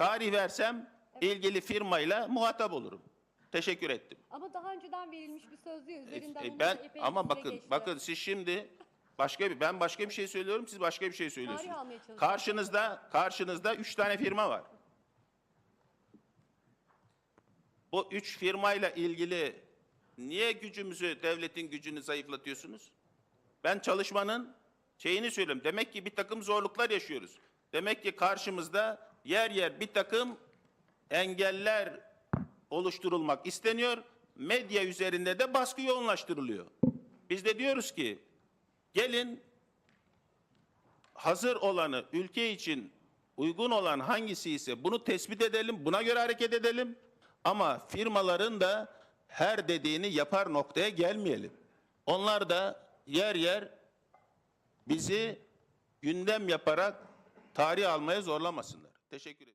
Tarih versem ilgili firmayla muhatap olurum. Teşekkür ettim. Ama daha önceden verilmiş bir sözlüğü E, üzerinden e, bunun ben epey ama süre bakın geçti. bakın siz şimdi başka bir ben başka bir şey söylüyorum siz başka bir şey söylüyorsunuz. almaya çalışıyorsunuz. Karşınızda karşınızda üç tane firma var. Bu üç firmayla ilgili niye gücümüzü devletin gücünü zayıflatıyorsunuz? Ben çalışmanın şeyini söylüyorum. Demek ki bir takım zorluklar yaşıyoruz. Demek ki karşımızda yer yer bir takım engeller oluşturulmak isteniyor. Medya üzerinde de baskı yoğunlaştırılıyor. Biz de diyoruz ki gelin hazır olanı ülke için uygun olan hangisi ise bunu tespit edelim, buna göre hareket edelim. Ama firmaların da her dediğini yapar noktaya gelmeyelim. Onlar da yer yer bizi gündem yaparak tarih almaya zorlamasınlar. Teşekkür ederim.